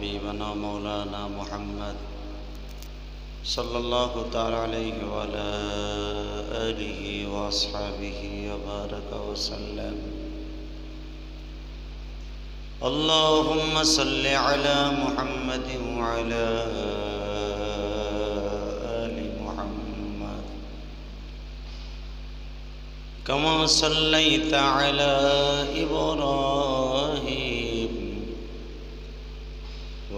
وحبيبنا مولانا محمد صلى الله تعالى عليه وعلى آله وأصحابه وبارك وسلم. اللهم صل على محمد وعلى آل محمد. كما صليت على إبراهيم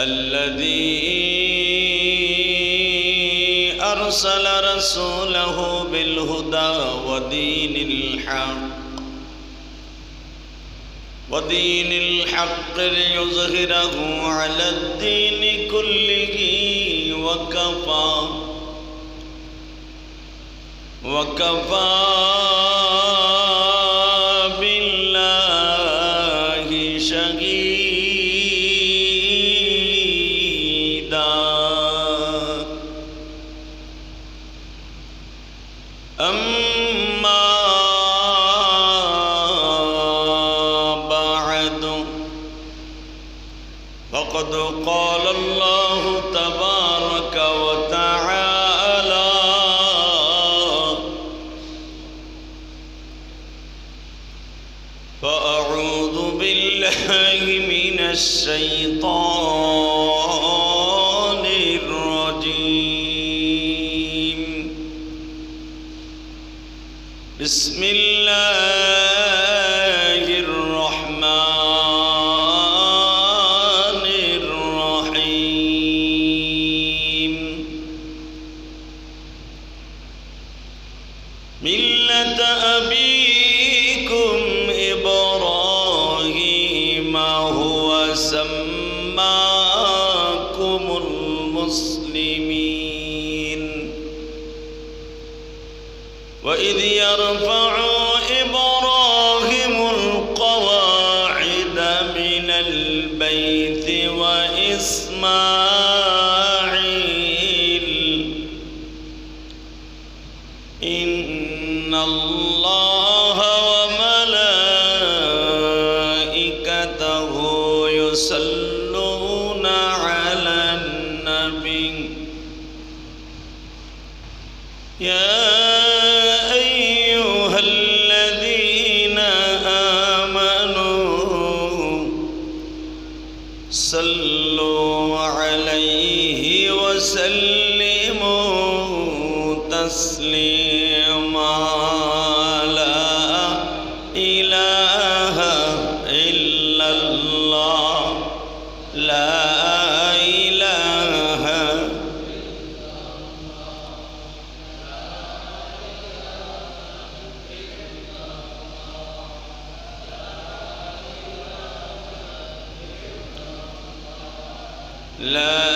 الذي أرسل رسوله بالهدى ودين الحق ودين الحق ليظهره على الدين كله وكفى وكفى أما بعد. فقد قال الله تبارك وتعالى فأعوذ بالله من الشيطان بسم الله. البيت وإسماعيل. إن الله وملائكته يصلون على النبي. يا وسلموا تسليما لا إله إلا الله. لا إله لا